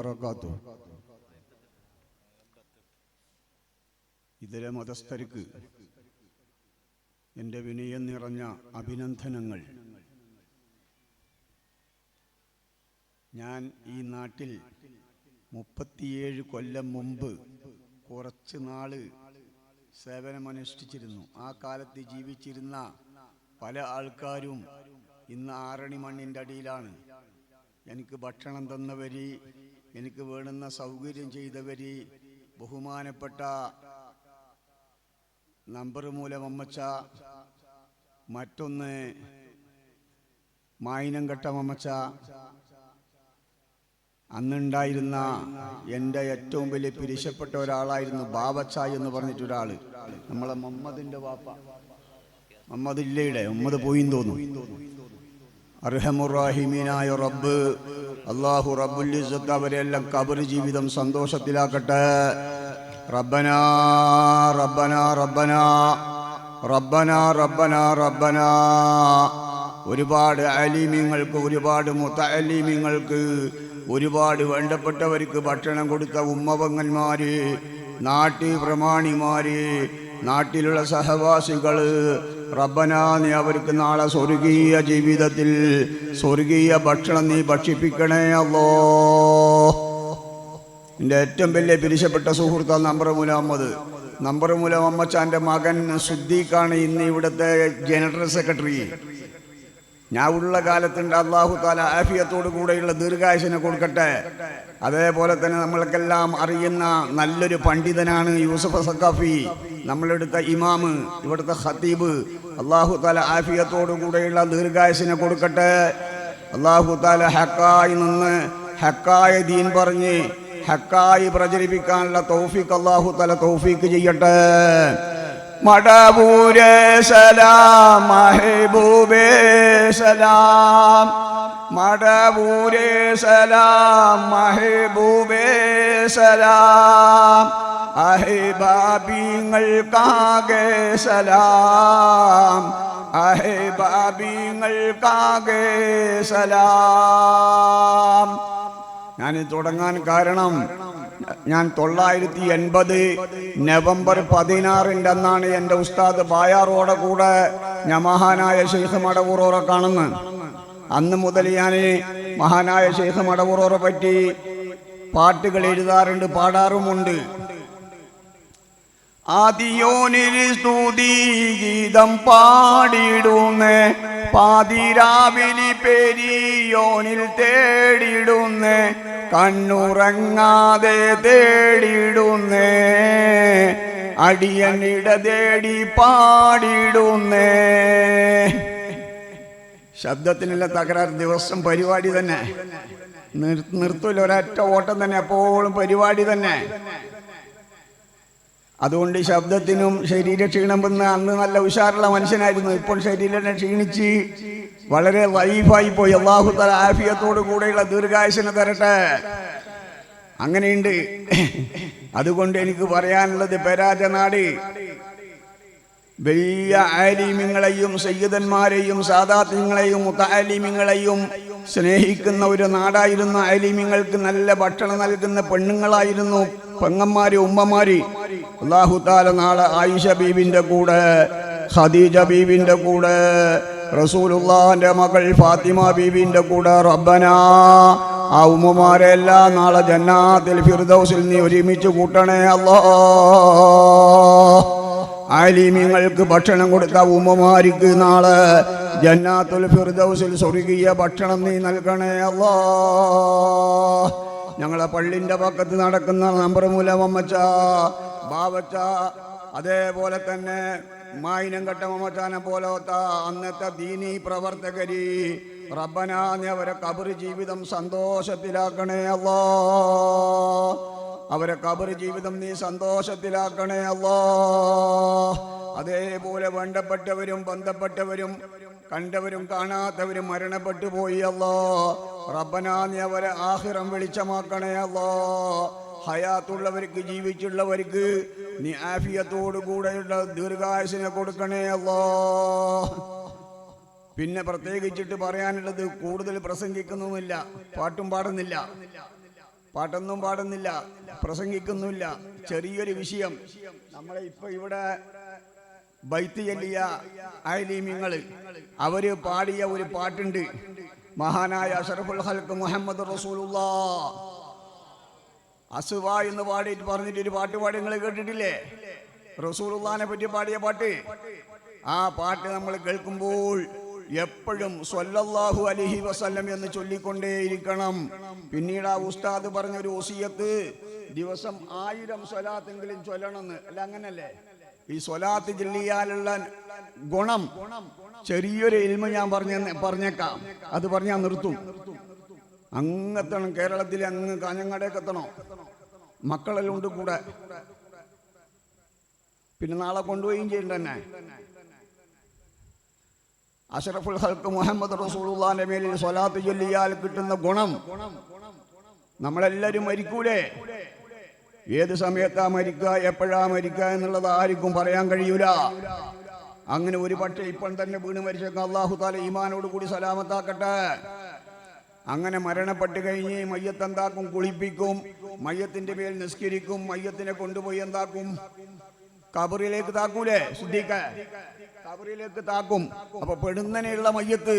വബറകാതുഹു. ഇതര മതസ്ഥർക്ക് എന്റെ വിനയം നിറഞ്ഞ അഭിനന്ദനങ്ങൾ. ഞാൻ ഈ നാട്ടിൽ മുപ്പത്തിയേഴ് കൊല്ലം മുമ്പ് കുറച്ച് നാൾ സേവനമനുഷ്ഠിച്ചിരുന്നു. ആ കാലത്ത് ജീവിച്ചിരുന്ന പല ആൾക്കാരും ഇന്ന് ആറണി മണ്ണിന്റെ അടിയിലാണ്. എനിക്ക് ഭക്ഷണം തന്നവര് എനിക്ക് വേണ്ടുന്ന സൗകര്യം ചെയ്തവരി ബഹുമാനപ്പെട്ട നമ്പർ മൂലം അമ്മച്ച മറ്റൊന്ന് മായിനംഘട്ടം അമ്മച്ച. അന്നുണ്ടായിരുന്ന എന്റെ ഏറ്റവും വലിയ പിരിശപ്പെട്ട ഒരാളായിരുന്നു ബാബച്ച എന്ന് പറഞ്ഞിട്ടൊരാൾ നമ്മളെ മുഹമ്മദിന്റെ വാപ്പ. മമ്മദില്ലയുടെ മമ്മദ് പോയി പോയിന്ന് തോന്നുന്നു. അർഹമുറാഹിമീനായ റബ്ബ്. അള്ളാഹു റബ്ബുൽ അവരെല്ലാം കബർ ജീവിതം സന്തോഷത്തിലാക്കട്ടെ. റബ്ബനാ റബ്ബനാ റബ്ബനാ റബ്ബനാ റബ്ബനാ റബ്ബനാ. ഒരുപാട് അലീമ്യങ്ങൾക്ക് ഒരുപാട് മുത്ത അലീമിങ്ങൾക്ക് ഒരുപാട് വേണ്ടപ്പെട്ടവർക്ക് ഭക്ഷണം കൊടുത്ത ഉമ്മവങ്ങന്മാര് നാട്ടു പ്രമാണിമാര് നാട്ടിലുള്ള സഹവാസികൾ റബ്ബനാ നീ അവർക്ക് നാളെ സ്വർഗീയ ജീവിതത്തിൽ സ്വർഗീയ ഭക്ഷണം നീ ഭക്ഷിപ്പിക്കണേ അല്ലോ എന്റെ ഏറ്റവും വലിയ പിരിശപ്പെട്ട സുഹൃത്താണ് നമ്പർ മുലാമത് നമ്പർ മുലാം അമ്മച്ചാന്റെ മകൻ സുദ്ദീഖാണ് ഇന്ന് ഇവിടുത്തെ ജനറൽ സെക്രട്ടറി. ഞാൻ ഉള്ള കാലത്തുണ്ട് അള്ളാഹു താല ആഫിയത്തോടു കൂടെയുള്ള ദീർഘായുസിനെ കൊടുക്കട്ടെ. അതേപോലെ തന്നെ നമ്മൾക്കെല്ലാം അറിയുന്ന നല്ലൊരു പണ്ഡിതനാണ് യൂസഫ് സക്കാഫി നമ്മളെടുത്ത ഇമാമ് ഇവിടുത്തെ ഖത്തീബ് അള്ളാഹു താല ആഫിയത്തോടു കൂടെയുള്ള ദീർഘായുസിനെ കൊടുക്കട്ടെ. അള്ളാഹു താല ഹക്കായി നിന്ന് ഹക്കായ ദീൻ പറഞ്ഞ് ഹക്കായി പ്രചരിപ്പിക്കാനുള്ള തൗഫീഖ് അള്ളാഹു തല തൗഫീഖ് ചെയ്യട്ടെ. മടപൂരെ സലാം മഹബൂബേ സലാം. മടപൂരെ സലാം മഹബൂബേ സലാം. അഹിബാബിങ്ങൾക്കാകെ സലാം. അഹിബാബിങ്ങൾക്കാകെ സലാം. ഞാൻ തുടങ്ങാൻ കാരണം ഞാൻ തൊള്ളായിരത്തി എൺപത് നവംബർ പതിനാറിന്റെ അന്നാണ് എന്റെ ഉസ്താദ് ബായാറോടെ കൂടെ ഞാൻ മഹാനായ ഷെയ്ഖ് മടവൂറോറെ കാണുന്നത്. അന്ന് മുതൽ ഞാൻ മഹാനായ ഷെയ്ഖ് മടവൂറോറെ പറ്റി പാട്ടുകൾ എഴുതാറുണ്ട് പാടാറുമുണ്ട്. ആദിയോനിൽ സ്തുതി ഗീതം പാടിയിടുന്നേ പാതിരാവിലി പെരിയോനിൽ തേടിയിടുന്നേ കണ്ണുറങ്ങാതെ തേടിയിടുന്നേ അടിയനിട തേടി പാടിയിടുന്നേ ശബ്ദത്തിനുള്ള തകരാറ് ദിവസം പരിപാടി തന്നെ. നിർ- നിർത്തൂല ഒരൊറ്റ ഓട്ടം തന്നെ എപ്പോഴും പരിപാടി തന്നെ. അതുകൊണ്ട് ശബ്ദത്തിനും ശരീര ക്ഷീണം വന്ന് അന്ന് നല്ല ഉഷാറുള്ള മനുഷ്യനായിരുന്നു. ഇപ്പോൾ ശരീരം ക്ഷീണിച്ച് വളരെ ലൈഫായി പോയി. അള്ളാഹു തല ആഫിയത്തോടു കൂടെയുള്ള ദീർഘായുസിനെ തരട്ടെ. അങ്ങനെയുണ്ട്. അതുകൊണ്ട് എനിക്ക് പറയാനുള്ളത് പെരാജനാട്. വലിയ ആലിമ്യങ്ങളെയും സയ്യിദന്മാരെയും സാദാത്യങ്ങളെയും മുത്താലിമ്യങ്ങളെയും സ്നേഹിക്കുന്ന ഒരു നാടായിരുന്നു ആലിമ്യങ്ങൾക്ക് നല്ല ഭക്ഷണം നൽകുന്ന പെണ്ണുങ്ങളായിരുന്നു. പെങ്ങന്മാര് ഉമ്മമാര് അള്ളാഹു താല നാളെ ആയിഷ ബീബിന്റെ കൂടെ ഖദീജ ബീബിന്റെ കൂടെ റസൂലുള്ളാന്റെ മകൾ ഫാത്തിമ ബീബിന്റെ കൂടെ റബ്ബന ആ ഉമ്മമാരെല്ലാം നാളെ ജന്നാത്തിൽ ഫിർദൗസിൽ നീ ഒരുമിച്ച് കൂട്ടണേ അല്ലോ. ആലിമ്യങ്ങൾക്ക് ഭക്ഷണം കൊടുത്ത ഉമ്മമാരിക്ക് നാളെ ജന്നാത്തുൽ ഫിർദൗസിൽ സ്വർഗീയ ഭക്ഷണം നീ നൽകണേ അല്ലാ. ഞങ്ങളെ പള്ളിന്റെ പക്കത്ത് നടക്കുന്ന നമ്പർ മൂലം അമ്മച്ച ബാവച്ച അതേപോലെ തന്നെ മായിനം കെട്ട മമ്മച്ചാനെ പോലത്തെ അന്നത്തെ ദീനി പ്രവർത്തകരി. റബ്ബനാന്ന് അവരെ കബർ ജീവിതം സന്തോഷത്തിലാക്കണേ അല്ലോ. അവരെ കബർ ജീവിതം നീ സന്തോഷത്തിലാക്കണേ അല്ലോ. അതേപോലെ വേണ്ടപ്പെട്ടവരും ബന്ധപ്പെട്ടവരും കണ്ടവരും കാണാത്തവരും മരണപ്പെട്ടു പോയി അല്ലോ. റബ്ബനാ നീ അവരെ ആഹിറം വെളിച്ചമാക്കണേ അല്ലോ. ഹയാത്തുള്ളവർക്ക് ജീവിച്ചുള്ളവർക്ക് നീ ആഫിയത്തോടു കൂടെയുള്ള ദീർഘായുസിനെ കൊടുക്കണേ അല്ലോ. പിന്നെ പ്രത്യേകിച്ചിട്ട് പറയാനുള്ളത് കൂടുതൽ പ്രസംഗിക്കുന്നുമില്ല പാട്ടും പാടുന്നില്ല. പാട്ടൊന്നും പാടുന്നില്ല പ്രസംഗിക്കുന്നില്ല ചെറിയൊരു വിഷയം നമ്മളെ ഇപ്പൊ ഇവിടെ ബൈത്ത് ചെല്ലിയ അയലീമിങ്ങൾ അവർ പാടിയ ഒരു പാട്ടുണ്ട്. മഹാനായ അഷറഫുൽ ഹൽക്ക് മുഹമ്മദ് റസൂലുള്ള. അസുവ എന്ന് പാടിയിട്ട് പറഞ്ഞിട്ട് ഒരു പാട്ട് പാടി നിങ്ങൾ കേട്ടിട്ടില്ലേ? റസൂലുള്ളാനെ പറ്റി പാടിയ പാട്ട്? ആ പാട്ട് നമ്മൾ കേൾക്കുമ്പോൾ എപ്പോഴും സ്വല്ലല്ലാഹു അലൈഹി വസല്ലം എന്ന് ചൊല്ലിക്കൊണ്ടേയിരിക്കണം. പിന്നീട് ആ ഉസ്താദ് പറഞ്ഞൊരു ഓസിയത്ത് ദിവസം ആയിരം സ്വലാത്തെങ്കിലും ചൊല്ലണമെന്ന്. അല്ല അങ്ങനല്ലേ? ഈ സ്വലാത്ത് ചൊല്ലിയാലുള്ള ഗുണം ചെറിയൊരു ഇൽമ ഞാൻ പറഞ്ഞ പറഞ്ഞേക്കാം. അത് പറഞ്ഞാൽ നിർത്തും. അങ്ങെത്തണം കേരളത്തിൽ അങ്ങ് കാഞ്ഞങ്ങാടേക്ക് എത്തണോ. മക്കളെല്ലാം ഉണ്ട് കൂടെ. പിന്നെ നാളെ കൊണ്ടുപോയും ചെയ്യണ്ട തന്നെ. അഷറഫുൽ ഹൽക്ക് മുഹമ്മദ് റസൂലുള്ളാന്റെ മേലിൽ സ്വലാത്ത് ചൊല്ലിയാൽ കിട്ടുന്ന ഗുണം. നമ്മളെല്ലാരും മരിക്കൂലേ? ഏത് സമയത്താ മരിക്കുക എപ്പോഴാ മരിക്കുക എന്നുള്ളത് ആർക്കും പറയാൻ കഴിയൂല. അങ്ങനെ ഒരു പക്ഷേ ഇപ്പോൾ തന്നെ വീണ് മരിച്ചേക്കാം. അള്ളാഹു താല ഈമാനോട് കൂടി സലാമത്താക്കട്ടെ. അങ്ങനെ മരണപ്പെട്ട് കഴിഞ്ഞ് മയ്യത്ത് എന്താക്കും? കുളിപ്പിക്കും. മയ്യത്തിന്റെ മേൽ നിസ്കരിക്കും. മയ്യത്തിനെ കൊണ്ടുപോയി എന്താക്കും? കബറിലേക്ക് താക്കൂലേ? ശുദ്ധിക്ക കബറിലേക്ക് താക്കും. അപ്പൊ പെടുന്നനെയുള്ള മയ്യത്ത്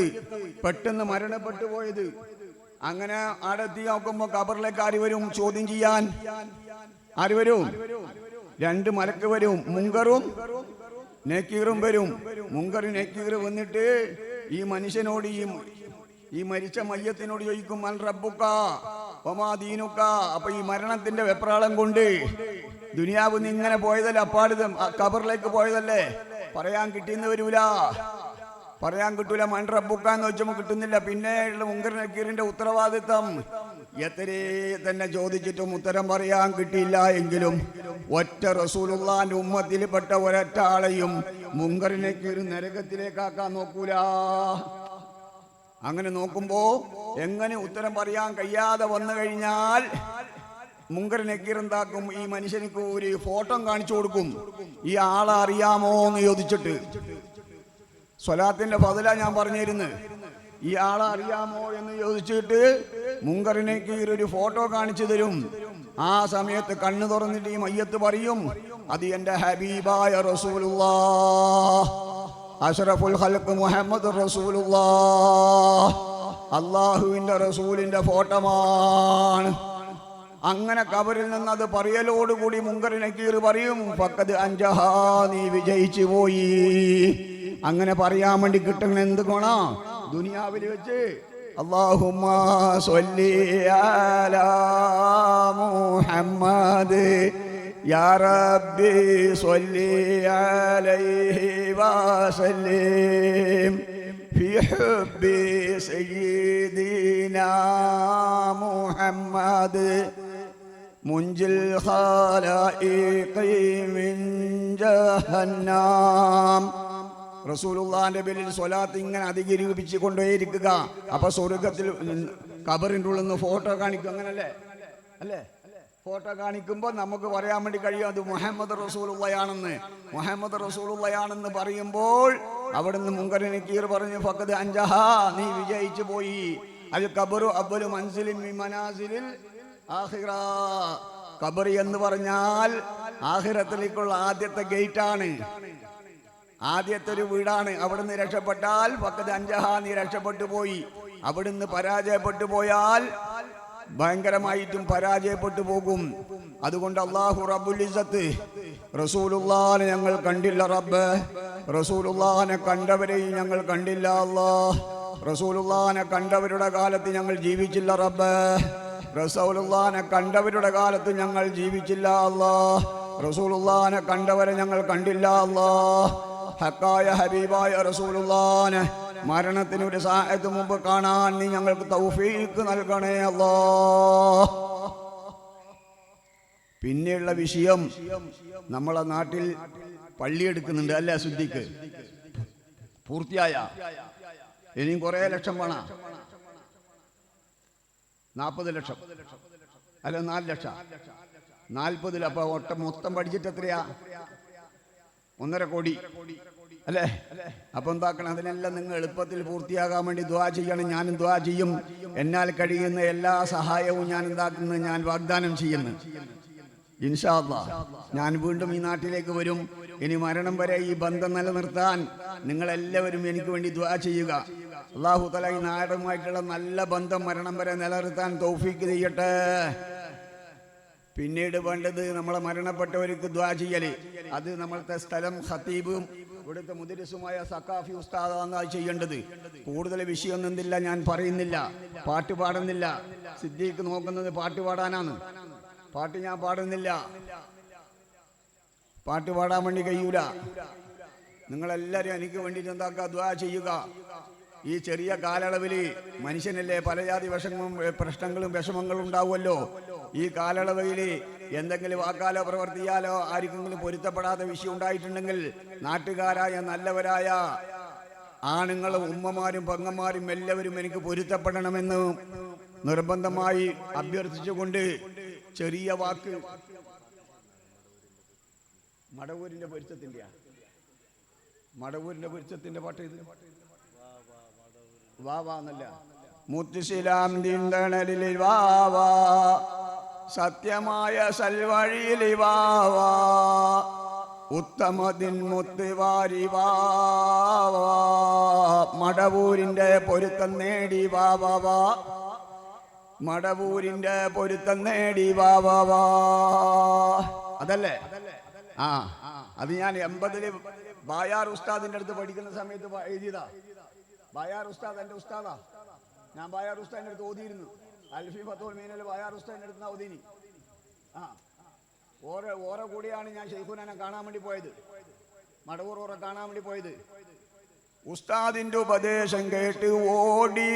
പെട്ടെന്ന് മരണപ്പെട്ടു പോയത്. അങ്ങനെ ആടെത്തി നോക്കുമ്പോ കബറിലേക്ക് ആര് വരും ചോദ്യം ചെയ്യാൻ. ആര് വരും? രണ്ട് മലക്ക് വരും. മുങ്കറും നെക്കീറും വരും. മുങ്കർ നെക്കീർ വന്നിട്ട് ഈ മനുഷ്യനോട് ഈ ഈ മരിച്ച മയ്യത്തിനോട് ചോദിക്കും അൽ റബ്ബുക്ക ഒമാദീനുക്ക അപ്പൊ ഈ മരണത്തിന്റെ വെപ്രാളം കൊണ്ട് ദുനിയാവ് ഇങ്ങനെ പോയതല്ലേ അപ്പാട് കബറിലേക്ക് പോയതല്ലേ? പറയാൻ കിട്ടിയെന്ന് വരൂല. പറയാൻ കിട്ടൂല. മൺ റബ്ബുക്കാന്ന് വെച്ചപ്പോ കിട്ടുന്നില്ല. പിന്നെ ഉള്ള മുങ്കർ നക്കീറിന്റെ ഉത്തരവാദിത്തം എത്രേ തന്നെ ചോദിച്ചിട്ടും ഉത്തരം പറയാൻ കിട്ടിയില്ല എങ്കിലും ഒറ്റ റസൂലുള്ളാന്റെ ഉമ്മത്തിൽപ്പെട്ട ഒരൊറ്റ ആളെയും മുങ്കറിനെ കീറി നരകത്തിലേക്കാക്കാൻ നോക്കൂല. അങ്ങനെ നോക്കുമ്പോ എങ്ങനെ ഉത്തരം പറയാൻ കഴിയാതെ വന്നു കഴിഞ്ഞാൽ മുങ്കർ നക്കീർ ഈ മനുഷ്യനിക്ക് ഒരു ഫോട്ടോ കാണിച്ചു കൊടുക്കും. ഈ ആളെ അറിയാമോ എന്ന് ചോദിച്ചിട്ട്. സ്വലാത്തിന്റെ ബദല ഞാൻ പറഞ്ഞിരുന്നു. ഈ ആളെ അറിയാമോ എന്ന് ചോദിച്ചിട്ട് മുങ്കറിനേക്ക് ഒരു ഫോട്ടോ കാണിച്ചു തരും. ആ സമയത്ത് കണ്ണു തുറന്നിട്ട് ഈ മയ്യത്ത് പറയും അത് എന്റെ ഹബീബായ റസൂലുള്ളാ അഷറഫുൽ ഖൽക്ക് മുഹമ്മദ് റസൂലുള്ളാ അള്ളാഹുവിന്റെ റസൂലിന്റെ ഫോട്ടോമാണ്. അങ്ങനെ കബറിൽ നിന്ന് അത് പറയലോടുകൂടി മുങ്കറിനെ കീറി പറയും പക്കത് അഞ്ചഹാ നീ വിജയിച്ചു പോയി. അങ്ങനെ പറയാൻ വേണ്ടി കിട്ടുന്ന എന്ത് ഗുണ? ദുനിയാവിൽ വെച്ച് اللهم صل على محمد. يا ربي صل عليه وسلم. في حب سيدنا محمد. منجي الخلائق من جهنم. റസൂലുള്ളാന്റെ പേരിൽ സ്വലാത്ത് ഇങ്ങനെ അധികരിപ്പിച്ച് കൊണ്ടേയിരിക്കുക അപ്പൊ സ്വർഗത്തിൽ കബറിന്റെ ഉള്ളിൽ നിന്ന് ഫോട്ടോ കാണിക്കും. അങ്ങനല്ലേ? അല്ലേ? ഫോട്ടോ കാണിക്കുമ്പോൾ നമുക്ക് പറയാൻ വേണ്ടി കഴിയും അത് മുഹമ്മദ് റസൂലുള്ളയാണെന്ന്. മുഹമ്മദ് റസൂലുള്ളയാണെന്ന് പറയുമ്പോൾ അവിടുന്ന് മുങ്കരന് കീർ പറഞ്ഞു ഫക്കത് അഞ്ചഹാ നീ വിജയിച്ചു പോയി. അത് കബറു അബ്ബലു മൻസിലിൻ മിൻ മനാസിലിൽ ആഹിറ കബറി എന്ന് പറഞ്ഞാൽ ആഹിറത്തിലേക്കുള്ള ആദ്യത്തെ ഗേറ്റാണ്. ആദ്യത്തെ ഒരു വീടാണ്. അവിടുന്ന് രക്ഷപ്പെട്ടാൽ പക്കത്ത് അഞ്ചഹാ നീ രക്ഷപ്പെട്ടു പോയി. അവിടുന്ന് പരാജയപ്പെട്ടു പോയാൽ ഭയങ്കരമായിട്ടും പരാജയപ്പെട്ടു പോകും. അതുകൊണ്ട് അള്ളാഹു റബുലിസത്ത് റസൂലുള്ളാനെ ഞങ്ങൾ കണ്ടില്ല റബ്ബ്. റസൂലുള്ളാനെ കണ്ടവരെയും ഞങ്ങൾ കണ്ടില്ല അല്ലാ. റസൂലുള്ളാനെ കണ്ടവരുടെ കാലത്ത് ഞങ്ങൾ ജീവിച്ചില്ല റബ്ബ്. റസൂലുള്ളാനെ കണ്ടവരുടെ കാലത്ത് ഞങ്ങൾ ജീവിച്ചില്ല അല്ലാ. റസൂലുള്ളാനെ കണ്ടവരെ ഞങ്ങൾ കണ്ടില്ല അല്ലാ. ഹക്കായ ഹബീബായ റസൂലുള്ളാന് മരണത്തിന് ഒരു സാഹത്ത് മുമ്പ് കാണാൻ നീ ഞങ്ങൾക്ക് തൗഫീക്ക് നൽകണേ അല്ലോ. പിന്നെയുള്ള വിഷയം നമ്മളെ നാട്ടിൽ പള്ളിയെടുക്കുന്നുണ്ട് അല്ലേ ശുദ്ധിക്ക് പൂർത്തിയായ. ഇനിയും കുറേ ലക്ഷം വേണം? നാൽപ്പത് ലക്ഷം. അല്ല നാല് ലക്ഷം. നാൽപ്പതിൽ അപ്പൊ ഒട്ട മൊത്തം പഠിച്ചിട്ട് എത്രയാ? ഒന്നര കോടി. അല്ലേ? അപ്പൊ എന്താക്കണം? അതിനെല്ലാം നിങ്ങൾ എളുപ്പത്തിൽ പൂർത്തിയാകാൻ വേണ്ടി ദ്വാ ചെയ്യണം. ഞാനും ദ്വാ ചെയ്യും. എന്നാൽ കഴിയുന്ന എല്ലാ സഹായവും ഞാൻ എന്താക്കുന്നു? ഞാൻ വാഗ്ദാനം ചെയ്യുന്നു. ഇൻഷാ അല്ലാ ഞാൻ വീണ്ടും ഈ നാട്ടിലേക്ക് വരും. ഇനി മരണം വരെ ഈ ബന്ധം നിലനിർത്താൻ നിങ്ങളെല്ലാവരും എനിക്ക് വേണ്ടി ദ്വാ ചെയ്യുക. അള്ളാഹു തല ഈ നാടുമായിട്ടുള്ള നല്ല ബന്ധം മരണം വരെ നിലനിർത്താൻ തൗഫീക്ക് ചെയ്യട്ടെ. പിന്നീട് വേണ്ടത് നമ്മളെ മരണപ്പെട്ടവർക്ക് ദ്വാ ചെയ്യൽ. അത് നമ്മളത്തെ സ്ഥലം ഖത്തീബും ഇവിടുത്തെ മുദരിസുമായ സക്കാഫി ഉസ്താദാണ് അത് ചെയ്യേണ്ടത്. കൂടുതൽ വിഷയമൊന്നും എന്തില്ല ഞാൻ പറയുന്നില്ല. പാട്ട് പാടുന്നില്ല. സിദ്ദീഖ് നോക്കുന്നത് പാട്ട് പാടാനാണ്. പാട്ട് ഞാൻ പാടുന്നില്ല. പാട്ട് പാടാൻ വേണ്ടി കഴിയൂല. നിങ്ങളെല്ലാവരും എനിക്ക് വേണ്ടിയിട്ട് എന്താക്കുക? ദ്വാ ചെയ്യുക. ഈ ചെറിയ കാലയളവിൽ മനുഷ്യനല്ലേ പലജാതി വിഷമവും ഏ, പ്രശ്നങ്ങളും വിഷമങ്ങളും ഉണ്ടാവുമല്ലോ? ഈ കാലയളവിൽ എന്തെങ്കിലും വാക്കാലോ പ്രവർത്തിയാലോ ആർക്കെങ്കിലും പൊരുത്തപ്പെടാത്ത വിഷയം ഉണ്ടായിട്ടുണ്ടെങ്കിൽ നാട്ടുകാരായ നല്ലവരായ ആണുങ്ങളും ഉമ്മമാരും പെങ്ങന്മാരും എല്ലാവരും എനിക്ക് പൊരുത്തപ്പെടണമെന്ന് നിർബന്ധമായി അഭ്യർത്ഥിച്ചുകൊണ്ട് ചെറിയ വാക്ക്. മടവൂരിന്റെ പൊരുത്തത്തിന്റെ മടവൂരിന്റെ പൊരുത്തത്തിന്റെ പാട്ട് ഇത്. വാ വാ എന്നല്ല. മുത്തുശിലാം തിന്തണലിൽ വാ വാ. സത്യമായ സൽവഴിയിലിവാവ ഉത്തമതിൻ മുത്തുവാരി വാ വാ. മടവൂരിന്റെ പൊരുത്തം നേടി വാവ മടവൂരിന്റെ പൊരുത്തം നേടി വാ വാ വാ. അതല്ലേ? ആ അത് ഞാൻ എൺപതിൽ ബായാർ ഉസ്താദിന്റെ അടുത്ത് പഠിക്കുന്ന സമയത്ത് എഴുതിയതാ. ബായാർ ഉസ്താദ് എന്റെ ഉസ്താദാ. ഞാൻ ബായാർ ഉസ്താദിന്റെ അടുത്ത് ഓതിയിരുന്നു. അൽഫി ഫത്തോൾ മീനൽ ഉസ്താദിന്റെ അടുത്ത് ഓതിനി ആ. ഓരോ ഓരോ കൂടിയാണ് ഞാൻ ഷെയ്ഖുനാനെ കാണാൻ വേണ്ടി പോയത്. മടവൂർ ഓറ കാണാൻ വേണ്ടി പോയത്. ഉസ്താദിന്റെ ഉപദേശം കേട്ട് ഓടി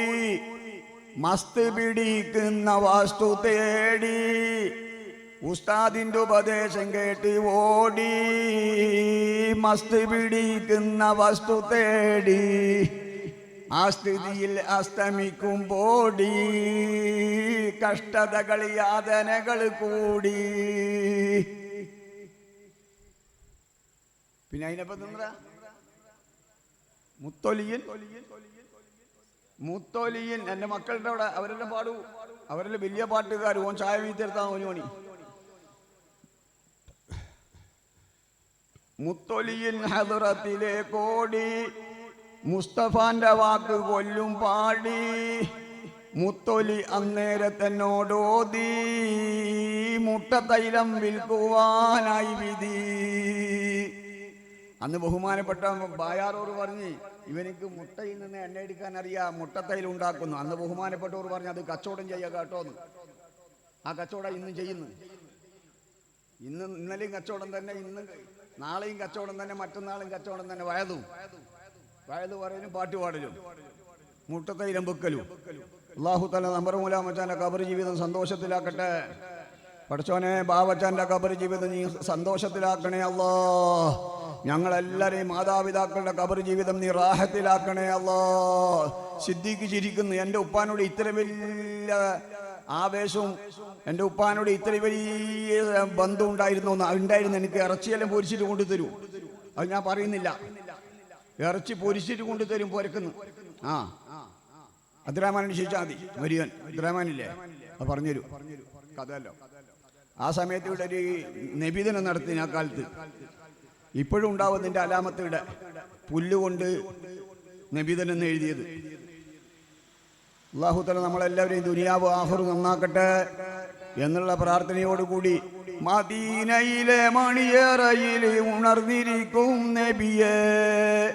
മസ്ത് പിടിക്കുന്ന വാസ്തു തേടി. ഉസ്താദിന്റെ ഉപദേശം കേട്ട് ഓടി മസ്ത് പിടിക്കുന്ന വസ്തു തേടി. ആ സ്ഥിതിയിൽ അസ്തമിക്കുമ്പോടി കഷ്ടതകൾ യാതനകൾ കൂടി. പിന്നെ അതിനപ്പം നിന്നതാ മുത്തൊലിയൻ. മുത്തൊലിയൻ. എന്റെ മക്കളുടെ അവിടെ അവരെല്ലാം പാടൂ. അവരെല്ലാം വലിയ പാട്ടുകാർ ഓൻ ചായ വീത്തെടുത്താൽ ഓന് മണി. മുത്തൊലിയൻ ഹദുറത്തിലെ കോടി മുസ്തഫാന്റെ വാക്ക് കൊല്ലും പാടി. മുത്തൊലി അന്നേരത്തെന്നോടോതി മുട്ടത്തൈലം വിൽക്കുവാനായി വിധി. അന്ന് ബഹുമാനപ്പെട്ട ബായാറോർ പറഞ്ഞ് ഇവനിക്ക് മുട്ടയിൽ നിന്ന് എണ്ണ എടുക്കാൻ അറിയാം. മുട്ടത്തൈൽ ഉണ്ടാക്കുന്നു. അന്ന് ബഹുമാനപ്പെട്ടവർ പറഞ്ഞു അത് കച്ചവടം ചെയ്യുക കേട്ടോ ആ കച്ചവടം ഇന്നും ചെയ്യുന്നു. ഇന്ന് ഇന്നലെയും കച്ചവടം തന്നെ ഇന്ന് നാളെയും കച്ചവടം തന്നെ മറ്റന്നാളും കച്ചവടം തന്നെ. വയതും. വയത് പറയലും പാട്ട് പാടലും. മുട്ടത്തൈലം വെക്കലും അള്ളാഹു തല കബർ ജീവിതം സന്തോഷത്തിലാക്കട്ടെ. പഠിച്ചോനെ ബാബച്ചാന്റെ കബർ ജീവിതം നീ സന്തോഷത്തിലാക്കണേ അല്ലോ ഞങ്ങളെല്ലാരെയും മാതാപിതാക്കളുടെ കബർ ജീവിതം നീ റാഹത്തിലാക്കണേ അല്ലോ സിദ്ധിക്ക് ചിരിക്കുന്നു എന്റെ ഉപ്പാനോട് ഇത്ര വലിയ ആവേശവും എന്റെ ഉപ്പാനോട് ഇത്ര വലിയ ബന്ധം ഉണ്ടായിരുന്നു? ഉണ്ടായിരുന്നു. എനിക്ക് ഇറച്ചിയെല്ലാം പൊരിച്ചിട്ട് കൊണ്ടുതരൂ. അത് ഞാൻ പറയുന്നില്ല. ഇറച്ചി പൊരിച്ചിട്ട് കൊണ്ടുതരും പോരക്കുന്നു. ആ. അബ്ദുറഹ്മാനെ ചോദിച്ചാൽ മതി. മരിയൻ അബ്ദുറഹ്മാനില്ലേ? അത് പറഞ്ഞുതരൂ. കഥയല്ലോ. ആ സമയത്ത് ഇവിടെ ഒരു നബിദിനം നടത്തി ആ കാലത്ത്. ഇപ്പോഴും ഉണ്ടാവും നിന്റെ അലാമത്തിയുടെ പുല്ലുകൊണ്ട് നബിദിനം എഴുതിയത്. അള്ളാഹുത്തല നമ്മളെല്ലാവരെയും ദുനിയാവ് ആഹുർ നന്നാക്കട്ടെ എന്നുള്ള പ്രാർത്ഥനയോടുകൂടി മദീനയിലെ മണിയേറയിൽ ഉണർന്നിരിക്കും നബിയെ.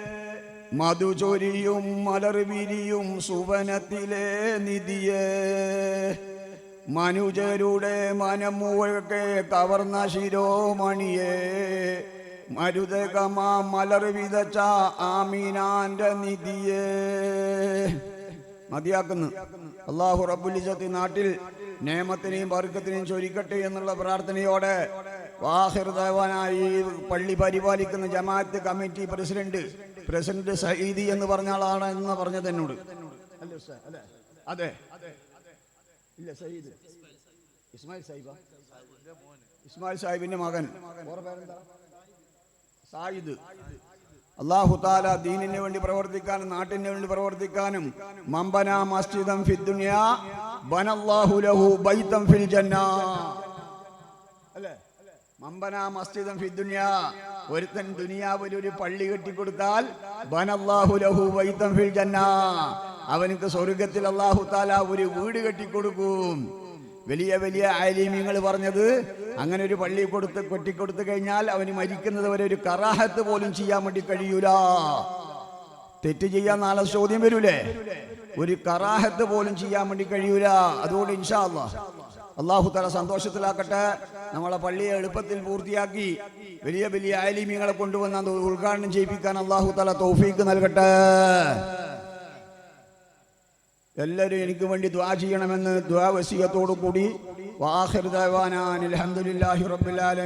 മധുചൊരിയും മലർവിരിയും സുവനത്തിലെ നിധിയെ. മനുജരുടെ മനമുഴക്കെ കവർന്ന ശിരോമണിയെ. മരുതകമാ മലർ വിതച്ച ആമീനാന്റെ നിധിയെ. മതിയാക്കുന്നു. അള്ളാഹു റബുലിസത്തി നാട്ടിൽ നിയമത്തിനെയും വർഗത്തിനെയും ചൊരിക്കട്ടെ എന്നുള്ള പ്രാർത്ഥനയോടെ വാഹിർദേവനായി പള്ളി പരിപാലിക്കുന്ന ജമാഅത്ത് കമ്മിറ്റി പ്രസിഡന്റ് പ്രസിഡന്റ് സഹീദി എന്ന് പറഞ്ഞ ആളാണ് എന്ന് പറഞ്ഞത് എന്നോട്? അതെ. ഇല്ല ഇസ്മായിൽ ഇസ്മായിൽ സാഹിബിന്റെ മകൻ. സായിദ്. അള്ളാഹു താല ദീനിന് വേണ്ടി പ്രവർത്തിക്കാനും നാട്ടിന് വേണ്ടി പ്രവർത്തിക്കാനും മമ്പന മസ്ജിദം ഫിദ്ദുനിയ ബനല്ലാഹു ലഹു ബൈതം ഫിൽ ജന്ന. അല്ലേ? മമ്പന മസ്ജിദം ഫിദ്ദുനിയ ഒരുത്തൻ ദുനിയാവിൽ ഒരു പള്ളി കെട്ടിക്കൊടുത്താൽ ബനല്ലാഹു ലഹു ബൈതം ഫിൽ ജന്ന. അവനക്ക് സ്വർഗത്തിൽ അള്ളാഹു താല ഒരു വീട് കെട്ടിക്കൊടുക്കും. വലിയ വലിയ ആലിമ്യങ്ങൾ പറഞ്ഞത് അങ്ങനെ ഒരു പള്ളി കൊടുത്ത് കെട്ടിക്കൊടുത്തു കഴിഞ്ഞാൽ അവന് മരിക്കുന്നത് വരെ ഒരു കറാഹത്ത് പോലും ചെയ്യാൻ വേണ്ടി കഴിയൂല. തെറ്റ് ചെയ്യാൻ നാളെ ചോദ്യം വരൂലേ? ഒരു കറാഹത്ത് പോലും ചെയ്യാൻ വേണ്ടി കഴിയൂല. അതുകൊണ്ട് ഇൻഷാ അല്ലാ അള്ളാഹു തല സന്തോഷത്തിലാക്കട്ടെ. നമ്മളെ പള്ളിയെ എളുപ്പത്തിൽ പൂർത്തിയാക്കി വലിയ വലിയ ആലിമ്യങ്ങളെ കൊണ്ടുവന്ന് അത് ഉദ്ഘാടനം ചെയ്യിപ്പിക്കാൻ അള്ളാഹു തല തൗഫീക്ക് നൽകട്ടെ. എല്ലാവരും എനിക്ക് വേണ്ടി ദ്വാ ചെയ്യണമെന്ന് ദ്വാ കൂടി വാഹിർ ദവാനാൻ അലഹമുല്ലാഹി റബ്ബുൽ ആലമീൻ.